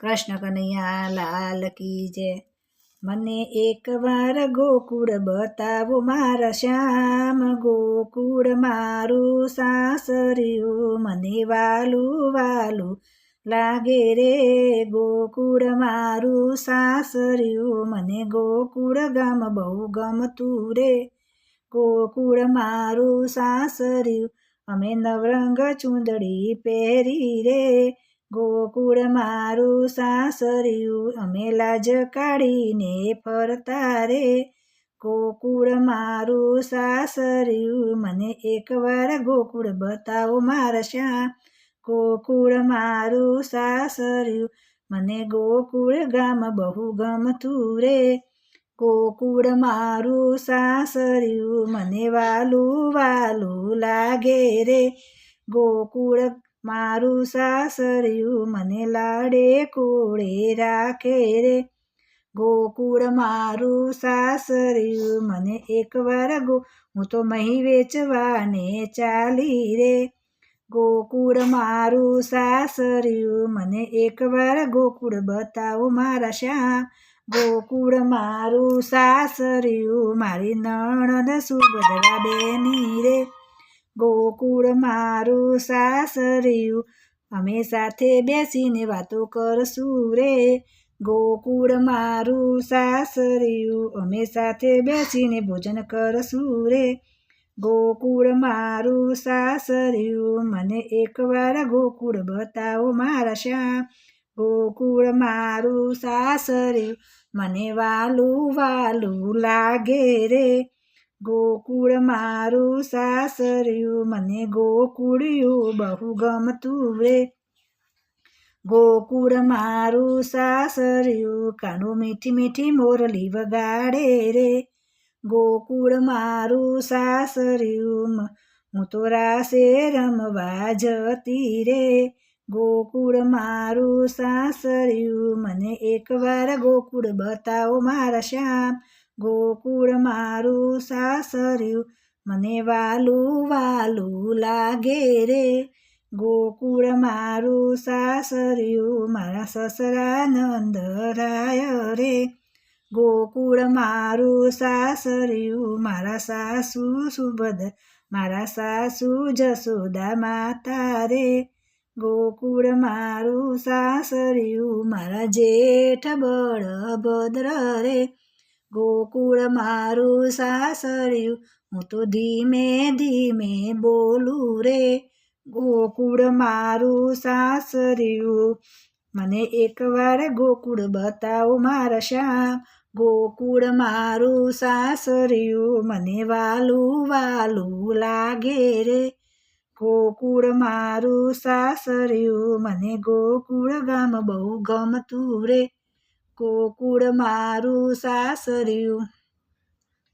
કૃષ્ણ કનૈયા લાલ કી જય. મને એકવાર ગોકુળ બતાવો મારા શ્યામ, ગોકુળ મારું સાસરિયું, મને વાલું વાલું લાગે રે. ગોકુળ મારું સાસરિયું, મને ગોકુળ ગામ બહુ ગમતું રે. ગોકુળ મારું સાસરિયું, અમે નવરંગ ચૂંદડી પહેરી રે. ગોકુળ મારું સાસરિયું, અમે લાજ કાઢીને ફરતા રે. ગોકુળ મારું સાસરિયું, મને એકવાર ગોકુળ બતાવો મારશા ગોકુળ મારું સાસરિયું, મને ગોકુળ ગામ બહુ ગમતું રે. ગોકુળ મારું સાસરિયું, મને વાલું વાલું લાગે રે. ગોકુળ મારું સાસરિયું મને લાડે કોળે રાખે રે. ગોકુળ મારું સાસરિયું મને એકવાર ગો હું તો મહી વેચવાને ચાલી રે. ગોકુળ મારું સાસરિયું મને એકવાર ગોકુળ બતાવો મારા શ્યામ. ગોકુળ મારું સાસરિયું મારી નણદ સુભદ્રા બેની રે. ગોકુળ મારું સાસરિયું, અમે સાથે બેસીને વાતો કરશું રે. ગોકુળ મારું સાસરિયું, અમે સાથે બેસીને ભોજન કરશું રે. ગોકુળ મારું સાસરિયું, મને એકવાર ગોકુળ બતાવો મારા શ્યામ. ગોકુળ મારું સાસરિયું, મને વાલું વાલું લાગે રે. ગોકુળ મારું સાસર્યું, મને ગોકુળિયું બહુ ગમતું રે ગોકુળ મારું સાસર્યું કાનું મીઠી મીઠી મોરલી વગાડે રે. ગોકુળ મારું સાસર્યું, હું તો રાસે રમવા જતી રે. ગોકુળ મારું સાસર્યું, મને એકવાર ગોકુળ બતાવો મારા શ્યામ. ગોકુળ મારું સાસર્યું, મને વાલું વાલું લાગે રે. ગોકુળ મારું સાસર્યું, મારા સસરા નંદરાય રે. ગોકુળ મારું સાસર્યું, મારા સાસુ સુભદ મારા સાસુ જસોદા માતા રે. ગોકુળ મારું સાસર્યું, મારા જેઠ બળભદ્ર રે. ગોકુળ મારું સાસરિયું, હું તો ધીમે ધીમે બોલું રે. ગોકુળ મારું સાસરિયું, મને એકવાર ગોકુળ બતાવો મારા શ્યામ. ગોકુળ મારું સાસરિયું, મને વાલું વાલું લાગે રે. ગોકુળ મારું સાસરિયું, મને ગોકુળ ગામ બહુ ગમતું રે. ગોકુળ મારું સાસર્યું.